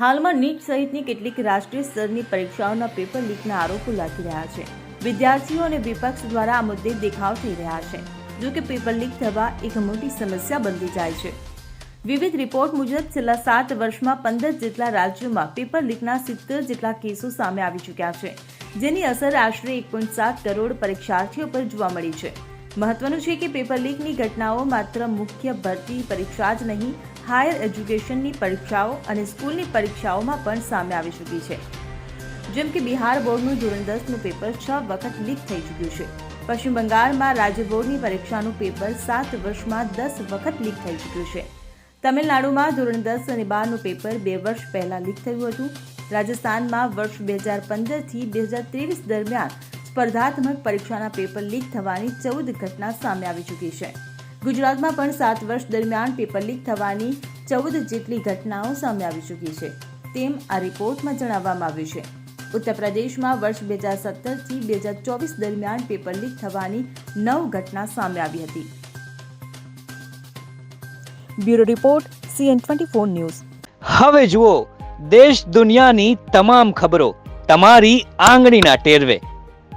હાલમાં નીટ સહિતની કેટલીક રાષ્ટ્રીય સ્તરની પરીક્ષાઓના પેપર લીકના આરોપો લાગી રહ્યા છે. વિદ્યાર્થીઓ અને વિપક્ષ દ્વારા આ મુદ્દે દેખાવ થઈ રહ્યા છે. જો કે પેપર લીક થવા એક મોટી સમસ્યા બનતી જાય છે. વિવિધ રિપોર્ટ મુજબ છેલ્લા સાત વર્ષમાં પંદર જેટલા રાજ્યોમાં પેપર લીકના સિત્તેર જેટલા કેસો સામે આવી ચૂક્યા છે, જેની અસર આશરે એક પોઈન્ટ સાત કરોડ પરીક્ષાર્થીઓ પર જોવા મળી છે. મહત્વનું છે કે પેપર લીકની ઘટનાઓ માત્ર મુખ્ય ભરતી પરીક્ષા જ નહીં, હાયર એજ્યુકેશનની પરીક્ષાઓ અને સ્કૂલની પરીક્ષાઓમાં પણ સામે આવી ચૂકી છે. જેમ કે બિહાર બોર્ડનું ધોરણ દસનું પેપર છ વખત લીક થઈ ચૂક્યું છે. પશ્ચિમ બંગાળમાં રાજ્ય બોર્ડની પરીક્ષાનું પેપર સાત વર્ષમાં દસ વખત લીક થઈ ચૂક્યું છે. તમિલનાડુમાં ધોરણ દસ અને બારનું પેપર બે વર્ષ પહેલા લીક થયું હતું. રાજસ્થાનમાં વર્ષ બે હજાર પંદરથી બે હજાર ત્રેવીસ દરમિયાન સ્પર્ધાત્મક પરીક્ષાના પેપર લીક થવાની ચૌદ ઘટના સામે આવી ચૂકી છે. ગુજરાતમાં પણ સાત વર્ષ દરમિયાન પેપર લીક થવાની ચૌદ જેટલી ઘટનાઓ સામે આવી ચૂકી છે. તેમ આ રિપોર્ટમાં જણાવવામાં આવ્યું છે. ઉત્તર પ્રદેશમાં વર્ષ બે હજાર સત્તરથી બે હજાર ચોવીસ દરમિયાન પેપર લીક થવાની નવ ઘટના સામે આવી હતી. Bureau report, CN twenty four news. હવે જુઓ, દેશ દુનિયાની તમામ ખબરો તમારી આંગળીના ટેરવે.